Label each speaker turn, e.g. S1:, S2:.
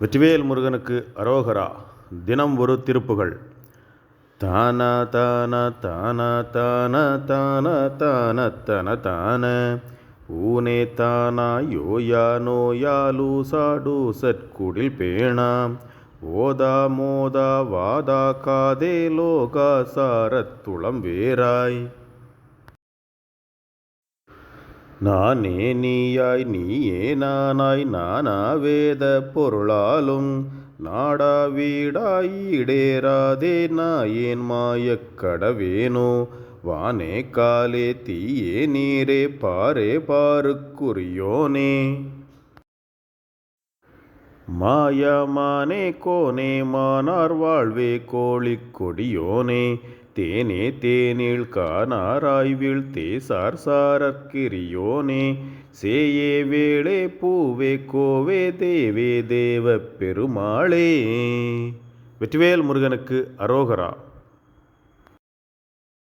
S1: வெற்றிவேல் முருகனுக்கு அரோகரா தினம் ஒரு திருப்புகள். தான தானா தானா தானா தானா தான தன தான. ஊனே தானா யோயா நோயாலு சாடு சற்குடில் பேணா. ஓதா மோதா வாதா காதே லோகா சாரத்துளம் வேராய் நானே நீயாய் நீயே நானாய் நானா வேத பொருளாலும் நாடா வீடாய் இடேராதே நாயேன் மாயக் கடவேனோ? வானே காலே தீயே நீரே பாரே பாருக்குரியோனே மாயமானே கோனே மானார் வாழ்வே கோழிக் கொடியோனே. தேனே தேனில் காணாராய்வில் தேசார் சார் சாரற்கிரியோனே சேயே வேளே பூவே கோவே தேவே தேவ பெருமாளே. வெற்றிவேல் முருகனுக்கு அரோகரா.